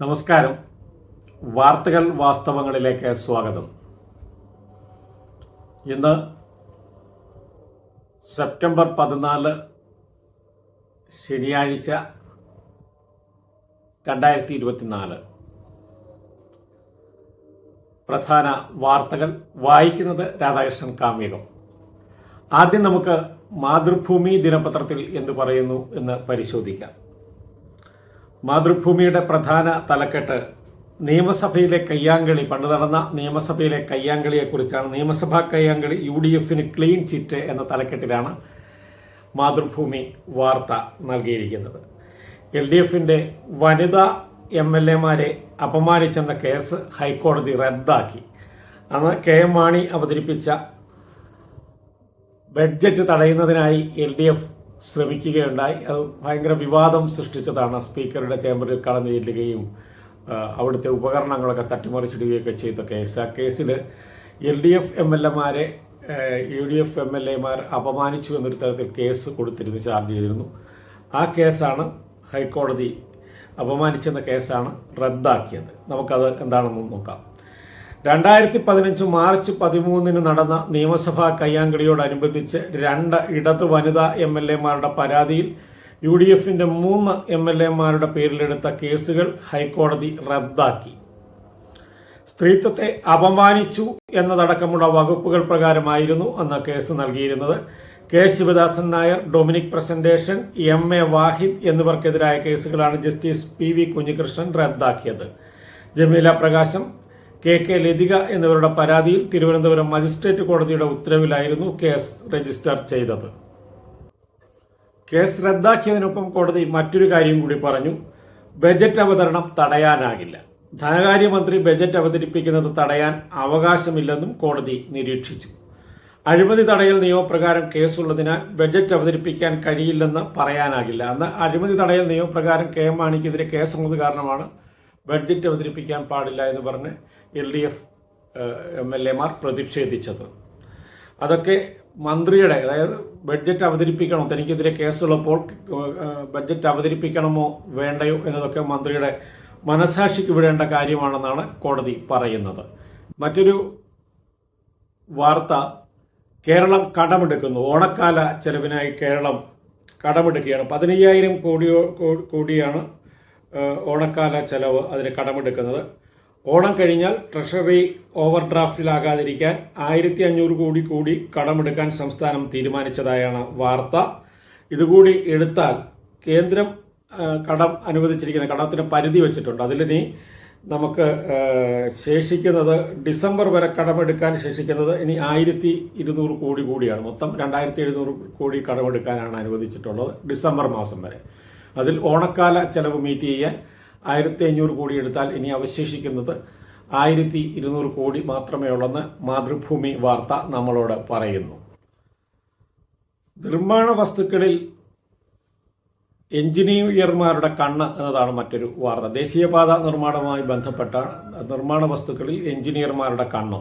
നമസ്കാരം. വാർത്തകൾ വാസ്തവങ്ങളിലേക്ക് സ്വാഗതം. ഇന്ന് സെപ്റ്റംബർ പതിനാല് ശനിയാഴ്ച രണ്ടായിരത്തി ഇരുപത്തിനാല് പ്രധാന വാർത്തകൾ വായിക്കുന്നത് രാധാകൃഷ്ണൻ കാമ്യകം ആദ്യം നമുക്ക് മാതൃഭൂമി ദിനപത്രത്തിൽ എന്ത് പറയുന്നു എന്ന് പരിശോധിക്കാം. മാതൃഭൂമിയുടെ പ്രധാന തലക്കെട്ട് നിയമസഭയിലെ കയ്യാങ്കളി. പണ്ട് നടന്ന നിയമസഭയിലെ കയ്യാങ്കളിയെക്കുറിച്ചാണ്. നിയമസഭാ കയ്യാങ്കളി യു ഡി എഫിന് ക്ലീൻ ചിറ്റ് എന്ന തലക്കെട്ടിലാണ് മാതൃഭൂമി വാർത്ത നൽകിയിരിക്കുന്നത്. എൽ ഡി എഫിന്റെ വനിതാ എം എൽ എമാരെ അപമാനിച്ചെന്ന കേസ് ഹൈക്കോടതി റദ്ദാക്കി. അന്ന് കെ എം മാണി അവതരിപ്പിച്ച ബഡ്ജറ്റ് തടയുന്നതിനായി എൽ ഡി എഫ് ശ്രമിക്കുകയുണ്ടായി. അത് ഭയങ്കര വിവാദം സൃഷ്ടിച്ചതാണ്. സ്പീക്കറുടെ ചേംബറിൽ കടന്നു ചെല്ലുകയും അവിടുത്തെ ഉപകരണങ്ങളൊക്കെ തട്ടിമറിച്ചിടുകയൊക്കെ ചെയ്ത കേസ്. ആ കേസിൽ L D F M L എമാരെ U D F M L എമാർ അപമാനിച്ചു എന്നൊരു തരത്തിൽ കേസ് കൊടുത്തിരുന്നു ചാർജ് ചെയ്തിരുന്നു. ആ കേസാണ് ഹൈക്കോടതി അപമാനിച്ചെന്ന കേസാണ് റദ്ദാക്കിയത്. നമുക്കത് എന്താണെന്ന് നോക്കാം. രണ്ടായിരത്തി പതിനഞ്ച് മാർച്ച് പതിമൂന്നിന് നടന്ന നിയമസഭാ കയ്യാങ്കളിയോടനുബന്ധിച്ച് രണ്ട് ഇടത് വനിതാ എം എൽ എമാരുടെ പരാതിയിൽ യു ഡി എഫിന്റെ മൂന്ന് എം എൽ എമാരുടെ പേരിലെടുത്ത കേസുകൾ ഹൈക്കോടതി റദ്ദാക്കി. സ്ത്രീത്വത്തെ അപമാനിച്ചു എന്നതടക്കമുള്ള വകുപ്പുകൾ പ്രകാരമായിരുന്നു അന്ന് കേസ് നൽകിയിരുന്നത്. K. Sivadasan Nair Dominic Presentation M. A. Wahid എന്നിവർക്കെതിരായ കേസുകളാണ് ജസ്റ്റിസ് പി. വി. കുഞ്ഞികൃഷ്ണൻ റദ്ദാക്കിയത്. ജമീല പ്രകാശം കെ കെ ലതിക എന്നിവരുടെ പരാതിയിൽ തിരുവനന്തപുരം മജിസ്ട്രേറ്റ് കോടതിയുടെ ഉത്തരവിലായിരുന്നു കേസ് രജിസ്റ്റർ ചെയ്തത്. കേസ് റദ്ദാക്കിയതിനൊപ്പം കോടതി മറ്റൊരു കാര്യം കൂടി പറഞ്ഞു. ബജറ്റ് അവതരണം തടയാനാകില്ല. ധനകാര്യമന്ത്രി ബജറ്റ് അവതരിപ്പിക്കുന്നത് തടയാൻ അവകാശമില്ലെന്നും കോടതി നിരീക്ഷിച്ചു. അഴിമതി തടയൽ നിയമപ്രകാരം കേസുള്ളതിനാൽ ബജറ്റ് അവതരിപ്പിക്കാൻ കഴിയില്ലെന്ന് പറയാനാകില്ല. അന്ന് അഴിമതി തടയൽ നിയമപ്രകാരം കെ എം മാണിക്കെതിരെ കേസുള്ളത് കാരണമാണ് ബഡ്ജറ്റ് അവതരിപ്പിക്കാൻ പാടില്ല എന്ന് പറഞ്ഞ് L D F M L എമാർ പ്രതിഷേധിച്ചത്. അതൊക്കെ മന്ത്രിയുടെ അതായത് ബഡ്ജറ്റ് അവതരിപ്പിക്കണോ തനിക്കെതിരെ കേസുള്ളപ്പോൾ ബഡ്ജറ്റ് അവതരിപ്പിക്കണമോ വേണ്ടയോ എന്നതൊക്കെ മന്ത്രിയുടെ മനസാക്ഷിക്ക് വിടേണ്ട കാര്യമാണെന്നാണ് കോടതി പറയുന്നത്. മറ്റൊരു വാർത്ത കേരളം കടമെടുക്കുന്നു. ഓണക്കാല ചെലവിനായി കേരളം കടമെടുക്കുകയാണ്. പതിനയ്യായിരം കോടിയോ കോടിയാണ് ഓണക്കാല ചെലവ് അതിന് കടമെടുക്കുന്നത്. ഓണം കഴിഞ്ഞാൽ ട്രഷറി ഓവർ ഡ്രാഫ്റ്റിലാകാതിരിക്കാൻ ആയിരത്തി അഞ്ഞൂറ് കോടി കൂടി കടമെടുക്കാൻ സംസ്ഥാനം തീരുമാനിച്ചതായാണ് വാർത്ത. ഇതുകൂടി എടുത്താൽ കേന്ദ്രം കടം അനുവദിച്ചിരിക്കുന്ന കടത്തിന് പരിധി വെച്ചിട്ടുണ്ട്. അതിലിനി നമുക്ക് ശേഷിക്കുന്നത് ഡിസംബർ വരെ കടമെടുക്കാൻ ശേഷിക്കുന്നത് ഇനി ആയിരത്തി ഇരുന്നൂറ് കോടി കൂടിയാണ്. മൊത്തം രണ്ടായിരത്തി എഴുന്നൂറ് കോടി കടമെടുക്കാനാണ് അനുവദിച്ചിട്ടുള്ളത് ഡിസംബർ മാസം വരെ. അതിൽ ഓണക്കാല ചെലവ് മീറ്റ് ചെയ്യാൻ ആയിരത്തി അഞ്ഞൂറ് കോടി എടുത്താൽ ഇനി അവശേഷിക്കുന്നത് ആയിരത്തി ഇരുന്നൂറ് കോടി മാത്രമേ ഉള്ളെന്ന് മാതൃഭൂമി വാർത്ത നമ്മളോട് പറയുന്നു. നിർമ്മാണ വസ്തുക്കളിൽ എഞ്ചിനീയർമാരുടെ കണ്ണ് എന്നതാണ് മറ്റൊരു വാർത്ത. ദേശീയപാത നിർമ്മാണവുമായി ബന്ധപ്പെട്ട നിർമ്മാണ വസ്തുക്കളിൽ എഞ്ചിനീയർമാരുടെ കണ്ണ്.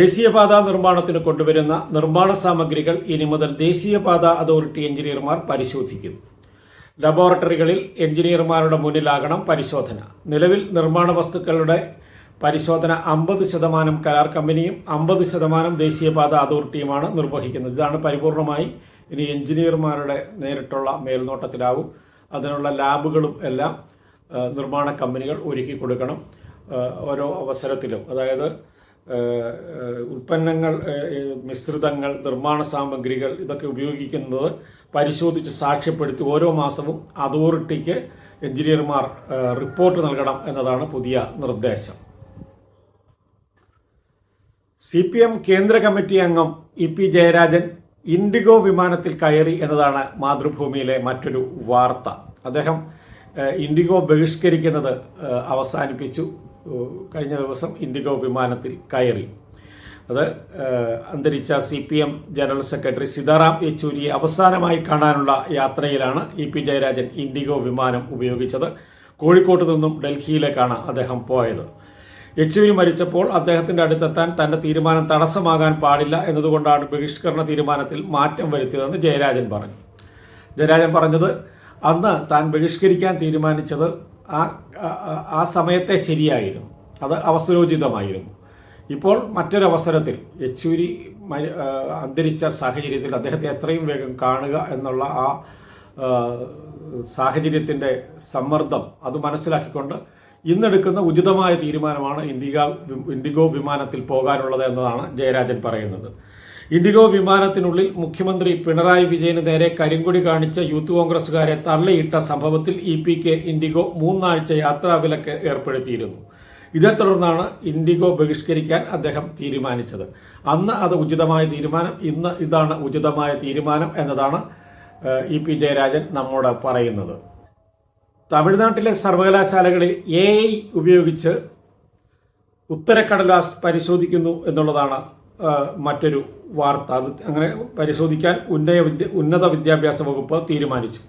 ദേശീയപാത നിർമ്മാണത്തിന് കൊണ്ടുവരുന്ന നിർമ്മാണ സാമഗ്രികൾ ഇനി മുതൽ ദേശീയപാത അതോറിറ്റി എഞ്ചിനീയർമാർ പരിശോധിക്കും. ലബോറട്ടറികളിൽ എഞ്ചിനീയർമാരുടെ മുന്നിലാകണം പരിശോധന. നിലവിൽ നിർമ്മാണ വസ്തുക്കളുടെ പരിശോധന അമ്പത് ശതമാനം കരാർ കമ്പനിയും അമ്പത് ശതമാനം ദേശീയപാത അതോറിറ്റിയുമാണ് നിർവഹിക്കുന്നത്. ഇതാണ് പരിപൂർണമായി ഇനി എഞ്ചിനീയർമാരുടെ നേരിട്ടുള്ള മേൽനോട്ടത്തിലാവും. അതിനുള്ള ലാബുകളും എല്ലാം നിർമ്മാണ കമ്പനികൾ ഒരുക്കി കൊടുക്കണം ഓരോ അവസരത്തിലും. അതായത് ഉൽപ്പന്നങ്ങൾ മിശ്രിതങ്ങൾ നിർമ്മാണ സാമഗ്രികൾ ഇതൊക്കെ ഉപയോഗിക്കുന്നത് പരിശോധിച്ച് സാക്ഷ്യപ്പെടുത്തി ഓരോ മാസവും അതോറിറ്റിക്ക് എഞ്ചിനീയർമാർ റിപ്പോർട്ട് നൽകണം എന്നതാണ് പുതിയ നിർദ്ദേശം. സി പി എം കേന്ദ്ര കമ്മിറ്റി അംഗം ഇ പി ജയരാജൻ ഇൻഡിഗോ വിമാനത്തിൽ കയറി എന്നതാണ് മാതൃഭൂമിയിലെ മറ്റൊരു വാർത്ത. അദ്ദേഹം ഇൻഡിഗോ ബഹിഷ്കരിക്കുന്നത് അവസാനിപ്പിച്ചു. കഴിഞ്ഞ ദിവസം ഇൻഡിഗോ വിമാനത്തിൽ കയറി. അത് അന്തരിച്ച C P M general secretary Sitaram യെച്ചൂരിയെ അവസാനമായി കാണാനുള്ള യാത്രയിലാണ് ഇ പി ജയരാജൻ ഇൻഡിഗോ വിമാനം ഉപയോഗിച്ചത്. കോഴിക്കോട്ട് നിന്നും ഡൽഹിയിലേക്കാണ് അദ്ദേഹം പോയത്. യെച്ചൂരി മരിച്ചപ്പോൾ അദ്ദേഹത്തിന്റെ അടുത്തെത്താൻ തന്റെ തീരുമാനം തടസ്സമാകാൻ പാടില്ല എന്നതുകൊണ്ടാണ് ബഹിഷ്കരണ തീരുമാനത്തിൽ മാറ്റം വരുത്തിയതെന്ന് ജയരാജൻ പറഞ്ഞു. ജയരാജൻ പറഞ്ഞത് അന്ന് താൻ ബഹിഷ്കരിക്കാൻ തീരുമാനിച്ചത് ആ ആ- സമയത്തെ ശരിയായിരുന്നു. അത് അവസരോചിതമായിരുന്നു. ഇപ്പോൾ മറ്റൊരവസരത്തിൽ യെച്ചൂരി അന്തരിച്ച സാഹചര്യത്തിൽ അദ്ദേഹത്തെ എത്രയും വേഗം കാണുക എന്നുള്ള ആ, സാഹചര്യത്തിന്റെ സമ്മർദ്ദം അത് മനസ്സിലാക്കിക്കൊണ്ട് ഇന്നെടുക്കുന്ന ഉചിതമായ തീരുമാനമാണ് ഇൻഡിഗ ഇൻഡിഗോ വിമാനത്തിൽ പോകാനുള്ളത് എന്നതാണ് ജയരാജൻ പറയുന്നത്. ഇൻഡിഗോ വിമാനത്തിനുള്ളിൽ മുഖ്യമന്ത്രി പിണറായി വിജയന് നേരെ കരിങ്കൊടി കാണിച്ച യൂത്ത് കോൺഗ്രസുകാരെ തള്ളിയിട്ട സംഭവത്തിൽ ഇ പി കെ ഇൻഡിഗോ മൂന്നാഴ്ച യാത്രാവിലക്ക് ഏർപ്പെടുത്തിയിരുന്നു. ഇതേ തുടർന്നാണ് ഇൻഡിഗോ ബഹിഷ്കരിക്കാൻ അദ്ദേഹം തീരുമാനിച്ചത്. അന്ന് അത് ഉചിതമായ തീരുമാനം ഇന്ന് ഇതാണ് ഉചിതമായ തീരുമാനം എന്നതാണ് ഇ പി ജയരാജൻ നമ്മോട് പറയുന്നത്. തമിഴ്നാട്ടിലെ സർവകലാശാലകളിൽ എ ഉപയോഗിച്ച് ഉത്തരക്കടലാസ് പരിശോധിക്കുന്നു എന്നുള്ളതാണ് മറ്റൊരു വാർത്ത. അത് അങ്ങനെ പരിശോധിക്കാൻ ഉന്നയ വിദ്യ ഉന്നത വിദ്യാഭ്യാസ വകുപ്പ് തീരുമാനിച്ചു.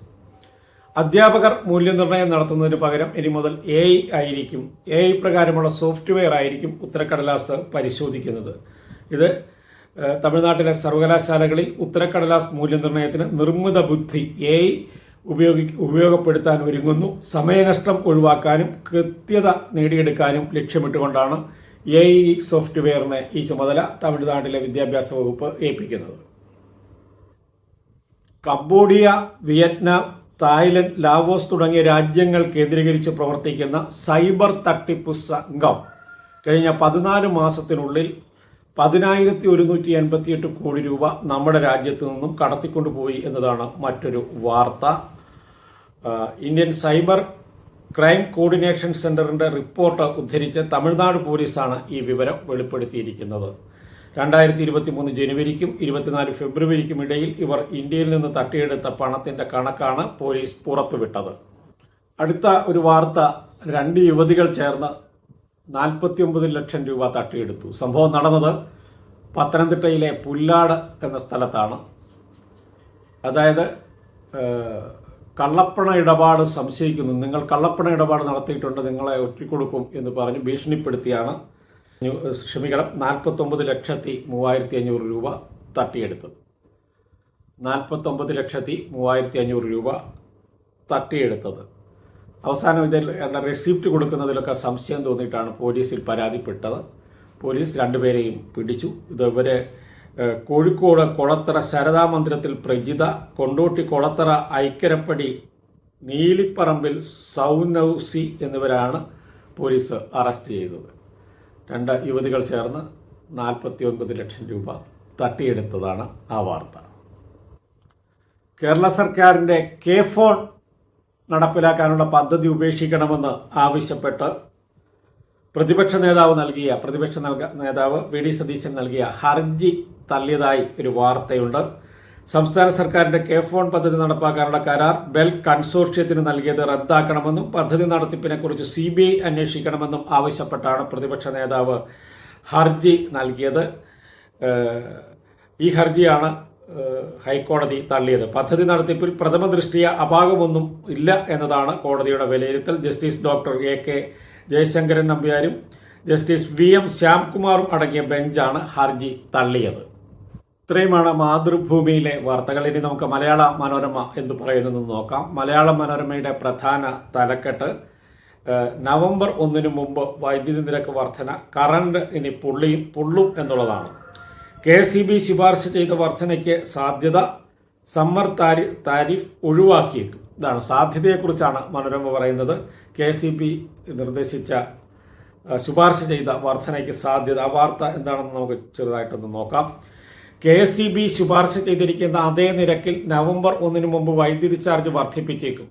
അധ്യാപകർ മൂല്യനിർണയം നടത്തുന്നതിന് പകരം ഇനി മുതൽ എ ഐ ആയിരിക്കും. എ ഐ പ്രകാരമുള്ള സോഫ്റ്റ്വെയർ ആയിരിക്കും ഉത്തരക്കടലാസ് പരിശോധിക്കുന്നത്. ഇത് തമിഴ്നാട്ടിലെ സർവകലാശാലകളിൽ ഉത്തരക്കടലാസ് മൂല്യനിർണയത്തിന് നിർമ്മിത ബുദ്ധി എ ഐ ഉപയോഗി ഉപയോഗപ്പെടുത്താൻ ഒരുങ്ങുന്നു. സമയനഷ്ടം ഒഴിവാക്കാനും കൃത്യത നേടിയെടുക്കാനും ലക്ഷ്യമിട്ടുകൊണ്ടാണ് എ ഐ സോഫ്റ്റ്വെയറിന് ഈ ചുമതല തമിഴ്നാട്ടിലെ വിദ്യാഭ്യാസ വകുപ്പ് ഏൽപ്പിക്കുന്നത്. കംബോഡിയ വിയറ്റ്നാം തായ്ലൻഡ് ലാവോസ് തുടങ്ങിയ രാജ്യങ്ങൾ കേന്ദ്രീകരിച്ച് പ്രവർത്തിക്കുന്ന സൈബർ തട്ടിപ്പ് സംഘം കഴിഞ്ഞ പതിനാല് മാസത്തിനുള്ളിൽ പതിനായിരത്തി ഒരുന്നൂറ്റി എൺപത്തിയെട്ട് കോടി രൂപ നമ്മുടെ രാജ്യത്തു നിന്നും കടത്തിക്കൊണ്ടുപോയി എന്നതാണ് മറ്റൊരു വാർത്ത. ഇന്ത്യൻ സൈബർ ക്രൈം കോർഡിനേഷൻ സെന്ററിന്റെ റിപ്പോർട്ട് ഉദ്ധരിച്ച് തമിഴ്നാട് പോലീസാണ് ഈ വിവരം വെളിപ്പെടുത്തിയിരിക്കുന്നത്. രണ്ടായിരത്തി ഇരുപത്തി മൂന്ന് ജനുവരിക്കും ഇരുപത്തിനാല് ഫെബ്രുവരിക്കും ഇടയിൽ ഇവർ ഇന്ത്യയിൽ നിന്ന് തട്ടിയെടുത്ത പണത്തിന്റെ കണക്കാണ് പോലീസ് പുറത്തുവിട്ടത്. അടുത്ത ഒരു വാർത്ത രണ്ട് യുവതികൾ ചേർന്ന് നാൽപ്പത്തിയൊമ്പത് ലക്ഷം രൂപ തട്ടിയെടുത്തു. സംഭവം നടന്നത് പത്തനംതിട്ടയിലെ പുല്ലാട് എന്ന സ്ഥലത്താണ്. അതായത് കള്ളപ്പണ ഇടപാട് സംശയിക്കുന്നു. നിങ്ങൾ കള്ളപ്പണ ഇടപാട് നടത്തിയിട്ടുണ്ട് നിങ്ങളെ ഒറ്റിക്കൊടുക്കും എന്ന് പറഞ്ഞ് ഭീഷണിപ്പെടുത്തിയാണ് ക്ഷമിക്കണം നാൽപ്പത്തൊമ്പത് ലക്ഷത്തി മൂവായിരത്തി അഞ്ഞൂറ് രൂപ തട്ടിയെടുത്തത്. നാൽപ്പത്തൊമ്പത് ലക്ഷത്തി മൂവായിരത്തി അഞ്ഞൂറ് രൂപ തട്ടിയെടുത്തത്. അവസാനം ഇതിൽ റെസിപ്റ്റ് കൊടുക്കുന്നതിലൊക്കെ സംശയം തോന്നിയിട്ടാണ് പോലീസിൽ പരാതിപ്പെട്ടത്. പോലീസ് രണ്ടുപേരെയും പിടിച്ചു. ഇത് ഇവരെ ഏഹ്, കോഴിക്കോട് കൊളത്തറ ശരദാ മന്ദിരത്തിൽ പ്രജിത കൊണ്ടോട്ടി കൊളത്തറ ഐക്കരപ്പടി നീലിപ്പറമ്പിൽ സൗനൌസി എന്നിവരാണ് പോലീസ് അറസ്റ്റ് ചെയ്തത്. രണ്ട് യുവതികൾ ചേർന്ന് നാൽപ്പത്തി ഒൻപത് ലക്ഷം രൂപ തട്ടിയെടുത്തതാണ് ആ വാർത്ത. കേരള സർക്കാരിന്റെ കെ ഫോൺ നടപ്പിലാക്കാനുള്ള പദ്ധതി ഉപേക്ഷിക്കണമെന്ന് ആവശ്യപ്പെട്ട് പ്രതിപക്ഷ നേതാവ് നൽകിയ പ്രതിപക്ഷ നേതാവ് വി ഡി സതീശൻ നൽകിയ ഹർജി തള്ളിയതായി ഒരു വാർത്തയുണ്ട്. സംസ്ഥാന സർക്കാരിന്റെ കെ ഫോൺ പദ്ധതി നടപ്പാക്കാനുള്ള കരാർ ബെൽ കൺസോർഷ്യത്തിന് നൽകിയത് റദ്ദാക്കണമെന്നും പദ്ധതി നടത്തിപ്പിനെക്കുറിച്ച് സി ബി ഐ അന്വേഷിക്കണമെന്നും ആവശ്യപ്പെട്ടാണ് പ്രതിപക്ഷ നേതാവ് ഹർജി നൽകിയത്. ഈ ഹർജിയാണ് ഹൈക്കോടതി തള്ളിയത്. പദ്ധതി നടത്തിപ്പിൽ പ്രഥമ ദൃഷ്ടിയ അപാകമൊന്നും ഇല്ല എന്നതാണ് കോടതിയുടെ വിലയിരുത്തൽ. Justice doctor A K Jayasankaran നമ്പ്യാരും justice V M ശ്യാംകുമാറും അടങ്ങിയ ബെഞ്ചാണ് ഹർജി തള്ളിയത്. ഇത്രയുമാണ് മാതൃഭൂമിയിലെ വാർത്തകൾ. ഇനി നമുക്ക് മലയാള മനോരമ എന്ന് പറയുന്നത് നോക്കാം. മലയാള മനോരമയുടെ പ്രധാന തലക്കെട്ട് നവംബർ ഒന്നിന് മുമ്പ് വൈദ്യുതി നിരക്ക് വർധന കറണ്ട് ഇനി പുള്ളിയും പുള്ളും എന്നുള്ളതാണ്. കെ സി ബി ശുപാർശ ചെയ്ത വർധനയ്ക്ക് സാധ്യത സമ്മർ താരി താരിഫ് ഒഴിവാക്കിയേക്കും. ഇതാണ് സാധ്യതയെക്കുറിച്ചാണ് മനോരമ പറയുന്നത്. കെ സി ബി നിർദ്ദേശിച്ച ശുപാർശ ചെയ്ത വർധനയ്ക്ക് സാധ്യത ആ വാർത്ത എന്താണെന്ന് നമുക്ക് ചെറുതായിട്ടൊന്ന് നോക്കാം. കെ എസ് സി ബി ശുപാർശ ചെയ്തിരിക്കുന്ന അതേ നിരക്കിൽ നവംബർ ഒന്നിന് മുമ്പ് വൈദ്യുതി ചാർജ് വർദ്ധിപ്പിച്ചേക്കും.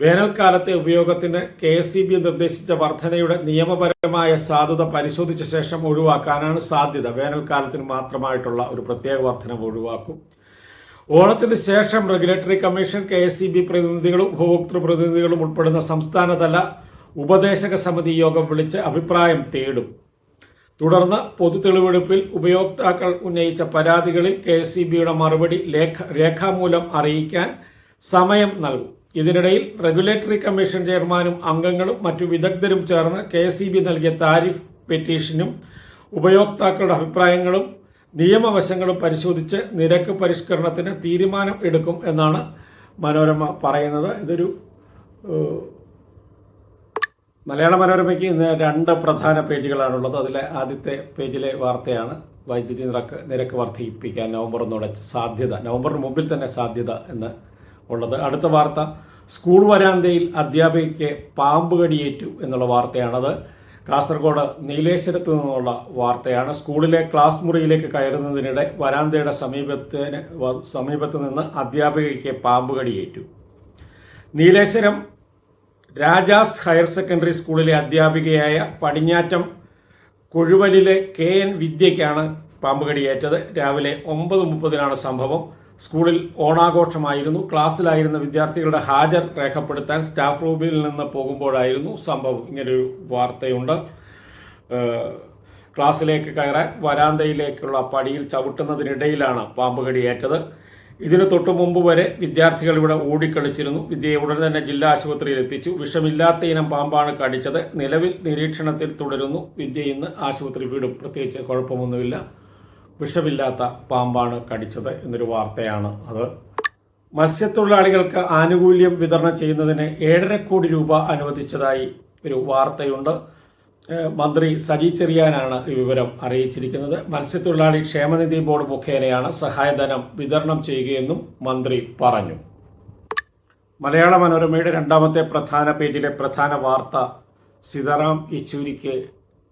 വേനൽക്കാലത്തെ ഉപയോഗത്തിന് കെ എസ് സി ബി നിർദ്ദേശിച്ച വർധനയുടെ നിയമപരമായ സാധുത പരിശോധിച്ച ശേഷം ഒഴിവാക്കാനാണ് സാധ്യത. വേനൽക്കാലത്തിന് മാത്രമായിട്ടുള്ള ഒരു പ്രത്യേക വർധന ഒഴിവാക്കും. ഓണത്തിന് ശേഷം regulatory commission K S C B പ്രതിനിധികളും ഉപഭോക്തൃ പ്രതിനിധികളും ഉൾപ്പെടുന്ന സംസ്ഥാനതല ഉപദേശക സമിതി യോഗം വിളിച്ച് അഭിപ്രായം തേടും. തുടർന്ന് പൊതു തെളിവെടുപ്പിൽ ഉപയോക്താക്കൾ ഉന്നയിച്ച പരാതികളിൽ കെ എസ് സി ബിയുടെ മറുപടി ലേഖ രേഖാമൂലം അറിയിക്കാൻ സമയം നൽകും. ഇതിനിടയിൽ റെഗുലേറ്ററി കമ്മീഷൻ ചെയർമാനും അംഗങ്ങളും മറ്റു വിദഗ്ധരും ചേർന്ന് കെ എസ് സി ബി നൽകിയ താരിഫ് പെറ്റീഷനും ഉപയോക്താക്കളുടെ അഭിപ്രായങ്ങളും നിയമവശങ്ങളും പരിശോധിച്ച് നിരക്ക് പരിഷ്കരണത്തിന് തീരുമാനം എടുക്കും എന്നാണ് മനോരമ പറയുന്നത്. ഇതൊരു മലയാള മനോരമയ്ക്ക് ഇന്ന് രണ്ട് പ്രധാന പേജുകളാണുള്ളത്. അതിലെ ആദ്യത്തെ പേജിലെ വാർത്തയാണ് വൈദ്യുതി നിരക്ക് നിരക്ക് വർദ്ധിപ്പിക്കാൻ നവംബർ സാധ്യത നവംബറിന് മുമ്പിൽ തന്നെ സാധ്യത എന്ന് ഉള്ളത്. അടുത്ത വാർത്ത സ്കൂൾ വരാന്തയിൽ അധ്യാപികയ്ക്ക് പാമ്പ് കടിയേറ്റു എന്നുള്ള വാർത്തയാണത്. കാസർഗോഡ് നീലേശ്വരത്ത് നിന്നുള്ള വാർത്തയാണ്. സ്കൂളിലെ ക്ലാസ് മുറിയിലേക്ക് കയറുന്നതിനിടെ വരാന്തയുടെ സമീപത്തിന് സമീപത്ത് നിന്ന് അധ്യാപികയ്ക്ക് പാമ്പ് കടിയേറ്റു നീലേശ്വരം രാജാസ് ഹയർ സെക്കൻഡറി സ്കൂളിലെ അധ്യാപികയായ പടിഞ്ഞാറ്റം കൊഴുവലിലെ കെ എൻ വിദ്യയ്ക്കാണ് പാമ്പ് കടിയേറ്റത് രാവിലെ ഒമ്പത് മുപ്പതിനാണ് സംഭവം. സ്കൂളിൽ ഓണാഘോഷമായിരുന്നു. ക്ലാസ്സിലായിരുന്ന വിദ്യാർത്ഥികളുടെ ഹാജർ രേഖപ്പെടുത്താൻ സ്റ്റാഫ് റൂമിൽ നിന്ന് പോകുമ്പോഴായിരുന്നു സംഭവം. ഇങ്ങനൊരു വാർത്തയുണ്ട്. ക്ലാസ്സിലേക്ക് കയറാൻ വരാന്തയിലേക്കുള്ള പടിയിൽ ചവിട്ടുന്നതിനിടയിലാണ് പാമ്പ് കടിയേറ്റത് ഇതിന് തൊട്ടു മുമ്പ് വരെ വിദ്യാർത്ഥികൾ ഇവിടെ ഓടിക്കളിച്ചിരുന്നു. വിദ്യയെ ഉടൻ തന്നെ ജില്ലാ ആശുപത്രിയിൽ എത്തിച്ചു. വിഷമില്ലാത്ത ഇനം പാമ്പാണ് കടിച്ചത്. നിലവിൽ നിരീക്ഷണത്തിൽ തുടരുന്നു. വിദ്യ ഇന്ന് ആശുപത്രി വീടും. പ്രത്യേകിച്ച് കുഴപ്പമൊന്നുമില്ല. വിഷമില്ലാത്ത പാമ്പാണ് കടിച്ചത് എന്നൊരു വാർത്തയാണ് അത്. മത്സ്യത്തൊഴിലാളികൾക്ക് ആനുകൂല്യം വിതരണം ചെയ്യുന്നതിന് ഏഴര കോടി രൂപ അനുവദിച്ചതായി ഒരു വാർത്തയുണ്ട്. മന്ത്രി സജി ചെറിയാനാണ് ഈ വിവരം അറിയിച്ചിരിക്കുന്നത്. മത്സ്യത്തൊഴിലാളി ക്ഷേമനിധി ബോർഡ് മുഖേനയാണ് സഹായധനം വിതരണം ചെയ്യുകയെന്നും മന്ത്രി പറഞ്ഞു. മലയാള മനോരമയുടെ രണ്ടാമത്തെ പ്രധാന പേജിലെ പ്രധാന വാർത്ത Sitaram യെച്ചൂരിക്ക്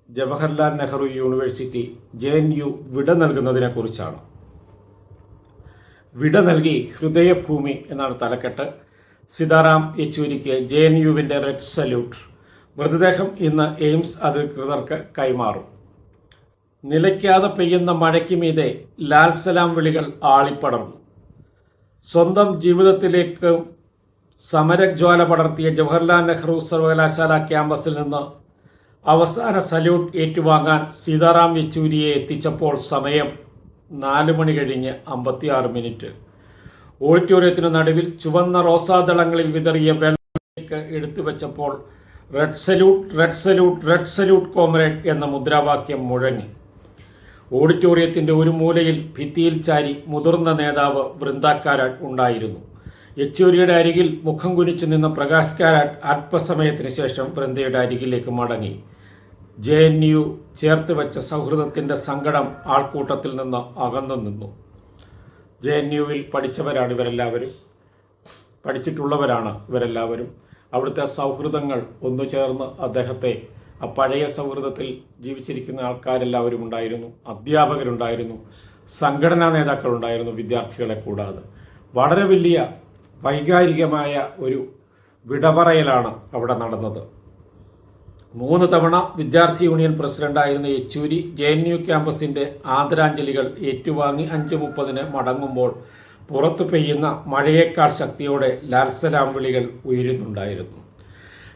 Jawaharlal Nehru university J N U വിട നൽകുന്നതിനെ കുറിച്ചാണ്. വിട നൽകി ഹൃദയഭൂമി എന്നാണ് തലക്കെട്ട്. സീതാറാം യെച്ചൂരിക്ക് ജെ എൻ യുവിന്റെ റെഡ് സല്യൂട്ട്. മൃതദേഹം ഇന്ന് എയിംസ് അധികൃതർക്ക് കൈമാറും. നിലയ്ക്കാതെ പെയ്യുന്ന മഴയ്ക്ക് മീതെ ലാൽ സലാം വിളികൾ ആളിപ്പടർന്നു. സ്വന്തം ജീവിതത്തിലേക്ക് സമരജ്വാല പടർത്തിയ ജവഹർലാൽ നെഹ്റു സർവകലാശാല ക്യാമ്പസിൽ നിന്ന് അവസാന സല്യൂട്ട് ഏറ്റുവാങ്ങാൻ സീതാറാം യെച്ചൂരിയെ എത്തിച്ചപ്പോൾ സമയം നാല് മണി കഴിഞ്ഞ് അമ്പത്തിയാറ് മിനിറ്റ്. ഓഡിറ്റോറിയത്തിന് നടുവിൽ ചുവന്ന റോസാദളങ്ങളിൽ വിതറിയ വെള്ളത്തിലേക്ക് എടുത്തു വെച്ചപ്പോൾ red salute red salute red salute comrade എന്ന മുദ്രാവാക്യം മുഴങ്ങി. ഓഡിറ്റോറിയത്തിന്റെ ഒരു മൂലയിൽ ഭിത്തിയിൽ ചാരി മുതിർന്ന നേതാവ് വൃന്ദാക്കാരാട്ട് ഉണ്ടായിരുന്നു. യെച്ചൂരിയുടെ അരികിൽ മുഖം കുനിച്ചു നിന്ന പ്രകാശ് കാരാട്ട് അല്പസമയത്തിന് ശേഷം വൃന്ദയുടെ അരികിലേക്ക് മടങ്ങി. ജെ എൻ യു ചേർത്ത് വെച്ച സൗഹൃദത്തിന്റെ സങ്കടം ആൾക്കൂട്ടത്തിൽ നിന്ന് അകന്നു നിന്നു. ജെ എൻ യുവിൽ പഠിച്ചവരാണ് ഇവരെല്ലാവരും. പഠിച്ചിട്ടുള്ളവരാണ് ഇവരെല്ലാവരും. അവിടുത്തെ സൗഹൃദങ്ങൾ ഒന്നു ചേർന്ന് അദ്ദേഹത്തെ ആ പഴയ സൗഹൃദത്തിൽ ജീവിച്ചിരിക്കുന്ന ആൾക്കാരെല്ലാവരും ഉണ്ടായിരുന്നു. അധ്യാപകരുണ്ടായിരുന്നു. സംഘടനാ നേതാക്കളുണ്ടായിരുന്നു വിദ്യാർത്ഥികളെ കൂടാതെ. വളരെ വലിയ വൈകാരികമായ ഒരു വിടപറയലാണ് അവിടെ നടന്നത്. മൂന്ന് തവണ വിദ്യാർത്ഥി യൂണിയൻ പ്രസിഡന്റായിരുന്ന യെച്ചൂരി ജെ എൻ യു ക്യാമ്പസിന്റെ ആദരാഞ്ജലികൾ ഏറ്റുവാങ്ങി അഞ്ച് മുപ്പതിന് മടങ്ങുമ്പോൾ പുറത്തു പെയ്യുന്ന മഴയേക്കാൾ ശക്തിയോടെ ലാൽസലാം വിളികൾ ഉയരുന്നുണ്ടായിരുന്നു.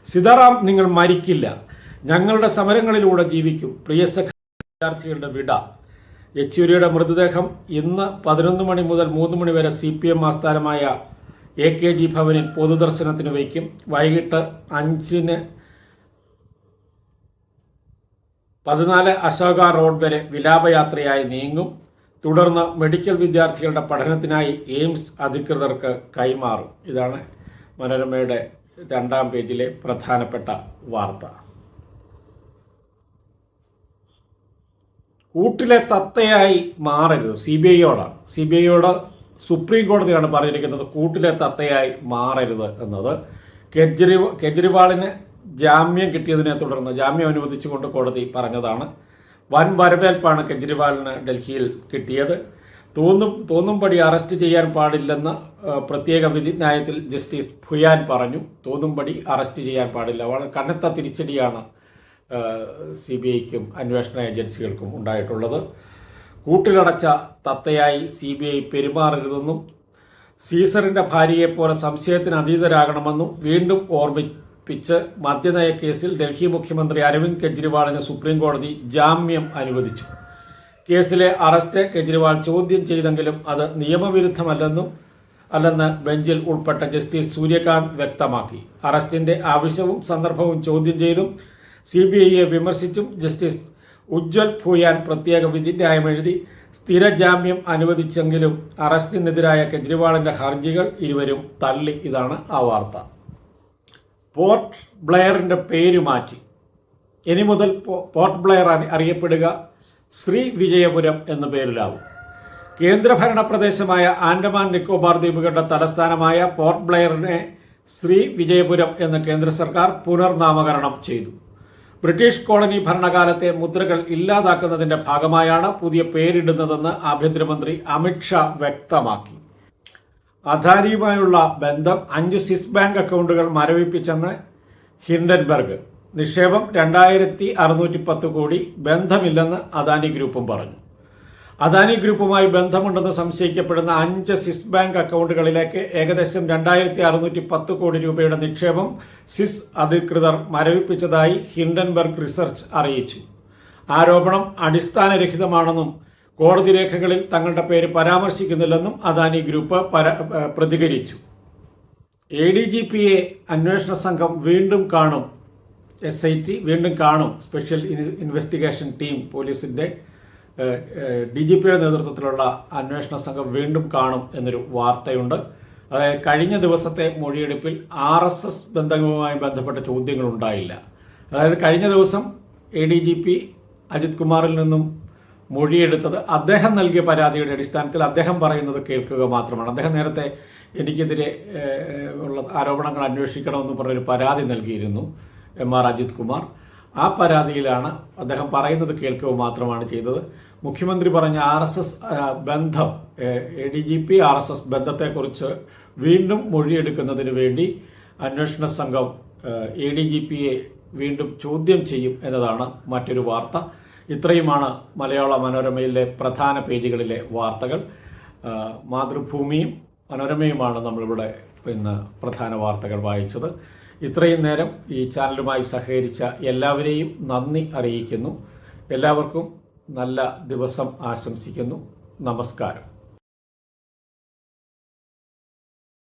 സിതാറാം നിങ്ങൾ മരിക്കില്ല. ഞങ്ങളുടെ സമരങ്ങളിലൂടെ ജീവിക്കും. പ്രിയ സഖ വിദ്യാർത്ഥികളുടെ വിട. യെച്ചൂരിയുടെ മൃതദേഹം ഇന്ന് പതിനൊന്ന് മണി മുതൽ മൂന്ന് മണി വരെ സി പി എം ആസ്ഥാനമായ എ കെ ജി ഭവനിൽ പൊതുദർശനത്തിന് വയ്ക്കും. വൈകിട്ട് അഞ്ചിന് പതിനാല് അശോക റോഡ് വരെ വിലാപയാത്രയായി നീങ്ങും. തുടർന്ന് മെഡിക്കൽ വിദ്യാർത്ഥികളുടെ പഠനത്തിനായി എയിംസ് അധികൃതർക്ക് കൈമാറും. ഇതാണ് മനോരമയുടെ രണ്ടാം പേജിലെ പ്രധാനപ്പെട്ട വാർത്ത. കൂട്ടിലെ തത്തയായി മാറരുത്. സി ബി ഐയോടാണ്. സി ബി ഐയോട് സുപ്രീം കോടതിയാണ് പറഞ്ഞിരിക്കുന്നത് കൂട്ടിലെ തത്തയായി മാറരുത് എന്നത്. കെജ്രിവാൾ കെജ്രിവാളിന് ജാമ്യം കിട്ടിയതിനെ തുടർന്ന് ജാമ്യം അനുവദിച്ചുകൊണ്ട് കോടതി പറഞ്ഞതാണ്. വൻ വരവേൽപ്പാണ് കെജ്രിവാളിന് ഡൽഹിയിൽ കിട്ടിയത്. തോന്നും തോന്നുംപടി അറസ്റ്റ് ചെയ്യാൻ പാടില്ലെന്ന് പ്രത്യേക വിധി ന്യായത്തിൽ ജസ്റ്റിസ് ഭുയാൻ പറഞ്ഞു. തോന്നുംപടി അറസ്റ്റ് ചെയ്യാൻ പാടില്ല. വളരെ കനത്ത തിരിച്ചടിയാണ് സി ബി ഐക്കും അന്വേഷണ ഏജൻസികൾക്കും ഉണ്ടായിട്ടുള്ളത്. കൂട്ടിലടച്ച തത്തയായി സി ബി ഐ പെരുമാറരുതെന്നും സീസറിന്റെ ഭാര്യയെപ്പോലെ സംശയത്തിന് അതീതരാകണമെന്നും വീണ്ടും ഓർമ്മിപ്പിച്ച് മദ്യനയ കേസിൽ ഡൽഹി മുഖ്യമന്ത്രി അരവിന്ദ് കെജ്രിവാളിന് സുപ്രീം കോടതി ജാമ്യം അനുവദിച്ചു. കേസിലെ അറസ്റ്റ് കെജ്രിവാൾ ചോദ്യം ചെയ്തെങ്കിലും അത് നിയമവിരുദ്ധമല്ലെന്നും അല്ലെന്ന് ബെഞ്ചിൽ ഉൾപ്പെട്ട ജസ്റ്റിസ് സൂര്യകാന്ത് വ്യക്തമാക്കി. അറസ്റ്റിന്റെ ആവശ്യവും സന്ദർഭവും ചോദ്യം ചെയ്തും സി ബി ഐയെ വിമർശിച്ചും ജസ്റ്റിസ് ഉജ്ജ്വൽ ഭൂയാൻ പ്രത്യേക വിധിന്യായം എഴുതി സ്ഥിര ജാമ്യം അനുവദിച്ചെങ്കിലും അറസ്റ്റിനെതിരായ കെജ്രിവാളിന്റെ ഹർജികൾ ഇരുവരും തള്ളി. ഇതാണ് ആ വാർത്ത. പോർട്ട് ബ്ലെയറിന്റെ പേര് മാറ്റി. ഇനി മുതൽ പോർട്ട് ബ്ലെയർ അറി- അറിയപ്പെടുക ശ്രീ വിജയപുരം എന്ന പേരിലാവും. കേന്ദ്രഭരണ പ്രദേശമായ ആൻഡമാൻ നിക്കോബാർ ദ്വീപുകളുടെ തലസ്ഥാനമായ പോർട്ട് ബ്ലെയറിനെ ശ്രീ വിജയപുരം എന്ന് കേന്ദ്ര സർക്കാർ പുനർനാമകരണം ചെയ്തു. ബ്രിട്ടീഷ് കോളനി ഭരണകാലത്തെ മുദ്രകൾ ഇല്ലാതാക്കുന്നതിന്റെ ഭാഗമായാണ് പുതിയ പേരിടുന്നതെന്ന് ആഭ്യന്തരമന്ത്രി അമിത്ഷാ വ്യക്തമാക്കി. അദാനിയുമായുള്ള ബന്ധം അഞ്ച് സ്വിസ് ബാങ്ക് അക്കൗണ്ടുകൾ മരവിപ്പിച്ചെന്ന് ഹിൻഡൻബർഗ്. നിക്ഷേപം രണ്ടായിരത്തി അറുന്നൂറ്റി പത്ത് കോടി. ബന്ധമില്ലെന്ന് അദാനി ഗ്രൂപ്പും പറഞ്ഞു. അദാനി ഗ്രൂപ്പുമായി ബന്ധമുണ്ടെന്ന് സംശയിക്കപ്പെടുന്ന അഞ്ച് സ്വിസ് ബാങ്ക് അക്കൗണ്ടുകളിലേക്ക് ഏകദേശം രണ്ടായിരത്തി അറുന്നൂറ്റി പത്ത് കോടി രൂപയുടെ നിക്ഷേപം സ്വിസ് അധികൃതർ മരവിപ്പിച്ചതായി ഹിൻഡൻബർഗ് റിസർച്ച് അറിയിച്ചു. ആരോപണം അടിസ്ഥാനരഹിതമാണെന്നും കോടതി രേഖകളിൽ തങ്ങളുടെ പേര് പരാമർശിക്കുന്നില്ലെന്നും അദാനി ഗ്രൂപ്പ് പ്രതികരിച്ചു. എ ഡി ജി പിയെ അന്വേഷണ സംഘം വീണ്ടും കാണും. എസ് ഐ ടി വീണ്ടും കാണും. സ്പെഷ്യൽ ഇൻവെസ്റ്റിഗേഷൻ ടീം പോലീസിന്റെ ഡി ജി പിയുടെ നേതൃത്വത്തിലുള്ള അന്വേഷണ സംഘം വീണ്ടും കാണും എന്നൊരു വാർത്തയുണ്ട്. അതായത് കഴിഞ്ഞ ദിവസത്തെ മൊഴിയെടുപ്പിൽ ആർ എസ് എസ് ബന്ധങ്ങളുമായി ബന്ധപ്പെട്ട ചോദ്യങ്ങൾ ഉണ്ടായില്ല അതായത് കഴിഞ്ഞ ദിവസം A D G P Ajith കുമാറിൽ നിന്നും മൊഴിയെടുത്തത് അദ്ദേഹം നൽകിയ പരാതിയുടെ അടിസ്ഥാനത്തിൽ അദ്ദേഹം പറയുന്നത് കേൾക്കുക മാത്രമാണ്. അദ്ദേഹം നേരത്തെ എനിക്കെതിരെ ഉള്ള ആരോപണങ്ങൾ അന്വേഷിക്കണമെന്ന് പറഞ്ഞൊരു പരാതി നൽകിയിരുന്നു എം ആർ അജിത് കുമാർ. ആ പരാതിയിലാണ് അദ്ദേഹം പറയുന്നത് കേൾക്കുക മാത്രമാണ് ചെയ്തത്. മുഖ്യമന്ത്രി പറഞ്ഞ ആർ എസ് എസ് ബന്ധം A D G P R S S ബന്ധത്തെക്കുറിച്ച് വീണ്ടും മൊഴിയെടുക്കുന്നതിന് വേണ്ടി അന്വേഷണ സംഘം എ ഡി ജി പിയെ വീണ്ടും ചോദ്യം ചെയ്യും എന്നതാണ് മറ്റൊരു വാർത്ത. ഇത്രയുമാണ് മലയാള മനോരമയിലെ പ്രധാന പേജുകളിലെ വാർത്തകൾ. മാതൃഭൂമിയും മനോരമയുമാണ് നമ്മളിവിടെ ഇന്ന് പ്രധാന വാർത്തകൾ വായിച്ചത്. ഇത്രയും നേരം ഈ ചാനലുമായി സഹകരിച്ച എല്ലാവരെയും നന്ദി അറിയിക്കുന്നു. എല്ലാവർക്കും നല്ല ദിവസം ആശംസിക്കുന്നു. നമസ്കാരം.